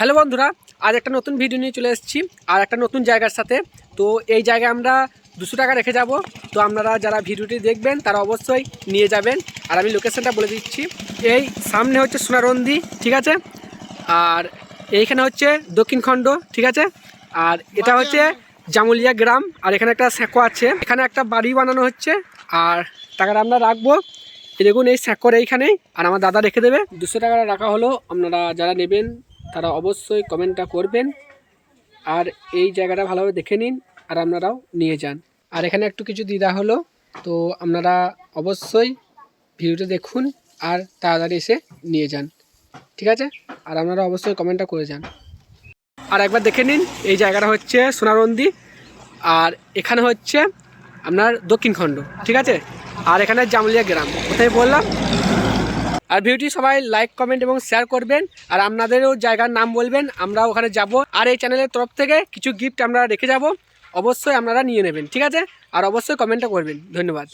Hello বন্ধুরা, আজ একটা নতুন ভিডিও নিয়ে চলে এসেছি, আর একটা নতুন জায়গার সাথে। তো এই জায়গায় আমরা দুশো টাকা রেখে যাব। তো আপনারা যারা ভিডিওটি দেখবেন, তারা অবশ্যই নিয়ে যাবেন। আর আমি লোকেশনটা বলে দিচ্ছি। এই সামনে হচ্ছে সোনারন্দি ঠিক আছে? আর এইখানে হচ্ছে দক্ষিণখণ্ড ঠিক আছে? আর এটা হচ্ছে জামুলিয়া গ্রাম, আর এখানে একটা স্যাঁকো আছে। এখানে একটা বাড়ি বানানো হচ্ছে, আর টাকাটা আমরা রাখব। দেখুন, এই স্যাঁকোর এইখানেই। আর আমার দাদা রেখে দেবে। দুশো টাকাটা রাখা হলো, আপনারা যারা নেবেন তারা অবশ্যই কমেন্টটা করবেন। আর এই জায়গাটা ভালোভাবে দেখে নিন আর আপনারাও নিয়ে যান। আর এখানে একটু কিছু দিদা হলো, তো আপনারা অবশ্যই ভিডিওটা দেখুন আর তাড়াতাড়ি এসে নিয়ে যান। ঠিক আছে? আর আপনারা অবশ্যই কমেন্টটা করে যান। আর একবার দেখে নিন, এই জায়গাটা হচ্ছে সোনারন্দি আর এখানে হচ্ছে আপনার দক্ষিণখণ্ড ঠিক আছে? আর এখানে জামলিয়া গ্রাম। কোথায় বললাম? আর ভিডিওটি সবাই লাইক কমেন্ট এবং শেয়ার করবেন। আর আপনাদেরও জায়গার নাম বলবেন আমরা ওখানে যাব। আর এই চ্যানেলের তরফ থেকে কিছু গিফট আমরা রেখে যাব। অবশ্যই আপনারা নিয়ে নেবেন, ঠিক আছে? আর অবশ্যই কমেন্টটা করবেন। ধন্যবাদ।